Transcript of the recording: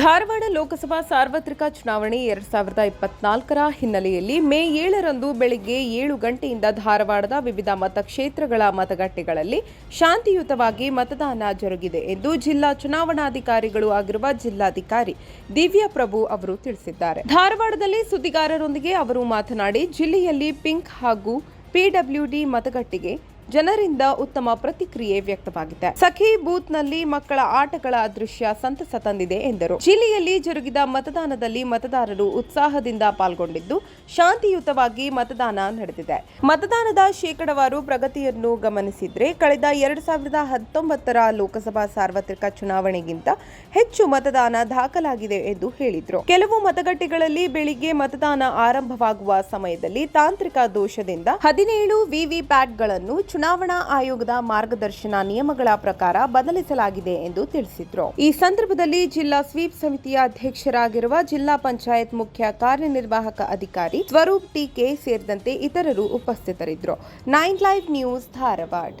ಧಾರವಾಡ ಲೋಕಸಭಾ ಸಾರ್ವತ್ರಿಕ ಚುನಾವಣೆ ಎರಡ್ ಸಾವಿರದ ಇಪ್ಪತ್ನಾಲ್ಕರ ಹಿನ್ನೆಲೆಯಲ್ಲಿ ಮೇ ಏಳರಂದು ಬೆಳಿಗ್ಗೆ ಏಳು ಗಂಟೆಯಿಂದ ಧಾರವಾಡದ ವಿವಿಧ ಮತಕ್ಷೇತ್ರಗಳ ಮತಗಟ್ಟೆಗಳಲ್ಲಿ ಶಾಂತಿಯುತವಾಗಿ ಮತದಾನ ಜರುಗಿದೆ ಎಂದು ಜಿಲ್ಲಾ ಚುನಾವಣಾಧಿಕಾರಿಗಳು ಆಗಿರುವ ಜಿಲ್ಲಾಧಿಕಾರಿ ದಿವ್ಯಾ ಪ್ರಭು ಅವರು ತಿಳಿಸಿದ್ದಾರೆ. ಧಾರವಾಡದಲ್ಲಿ ಸುದ್ದಿಗಾರರೊಂದಿಗೆ ಅವರು ಮಾತನಾಡಿ, ಜಿಲ್ಲೆಯಲ್ಲಿ ಪಿಂಕ್ ಹಾಗೂ ಪಿಡಬ್ಲ್ಯೂಡಿ ಮತಗಟ್ಟೆಗೆ ಜನರಿಂದ ಉತ್ತಮ ಪ್ರತಿಕ್ರಿಯೆ ವ್ಯಕ್ತವಾಗಿದೆ. ಸಖಿ ಬೂತ್ನಲ್ಲಿ ಮಕ್ಕಳ ಆಟಗಳ ದೃಶ್ಯ ಸಂತಸ ತಂದಿದೆ ಎಂದರು. ಜಿಲ್ಲೆಯಲ್ಲಿ ಜರುಗಿದ ಮತದಾನದಲ್ಲಿ ಮತದಾರರು ಉತ್ಸಾಹದಿಂದ ಪಾಲ್ಗೊಂಡಿದ್ದು, ಶಾಂತಿಯುತವಾಗಿ ಮತದಾನ ನಡೆದಿದೆ. ಮತದಾನದ ಶೇಕಡವಾರು ಪ್ರಗತಿಯನ್ನು ಗಮನಿಸಿದ್ರೆ, ಕಳೆದ ಎರಡ್ ಸಾವಿರದ ಹತ್ತೊಂಬತ್ತರ ಲೋಕಸಭಾ ಸಾರ್ವತ್ರಿಕ ಚುನಾವಣೆಗಿಂತ ಹೆಚ್ಚು ಮತದಾನ ದಾಖಲಾಗಿದೆ ಎಂದು ಹೇಳಿದ್ರು. ಕೆಲವು ಮತಗಟ್ಟೆಗಳಲ್ಲಿ ಬೆಳಿಗ್ಗೆ ಮತದಾನ ಆರಂಭವಾಗುವ ಸಮಯದಲ್ಲಿ ತಾಂತ್ರಿಕ ದೋಷದಿಂದ ಹದಿನೇಳು ವಿವಿ ಪ್ಯಾಟ್ಗಳನ್ನು ಚುನಾವಣಾ ಆಯೋಗದ ಮಾರ್ಗದರ್ಶನ ನಿಯಮಗಳ ಪ್ರಕಾರ ಬದಲಿಸಲಾಗಿದೆ ಎಂದು ತಿಳಿಸಿದ್ರು. ಈ ಸಂದರ್ಭದಲ್ಲಿ ಜಿಲ್ಲಾ ಸ್ವೀಪ್ ಸಮಿತಿಯ ಅಧ್ಯಕ್ಷರಾಗಿರುವ ಜಿಲ್ಲಾ ಪಂಚಾಯತ್ ಮುಖ್ಯ ಕಾರ್ಯನಿರ್ವಾಹಕ ಅಧಿಕಾರಿ ಸ್ವರೂಪ್ ಟಿಕೆ ಸೇರಿದಂತೆ ಇತರರು ಉಪಸ್ಥಿತರಿದ್ದರು ನೈನ್ ಲೈವ್ ನ್ಯೂಸ್ ಧಾರವಾಡ.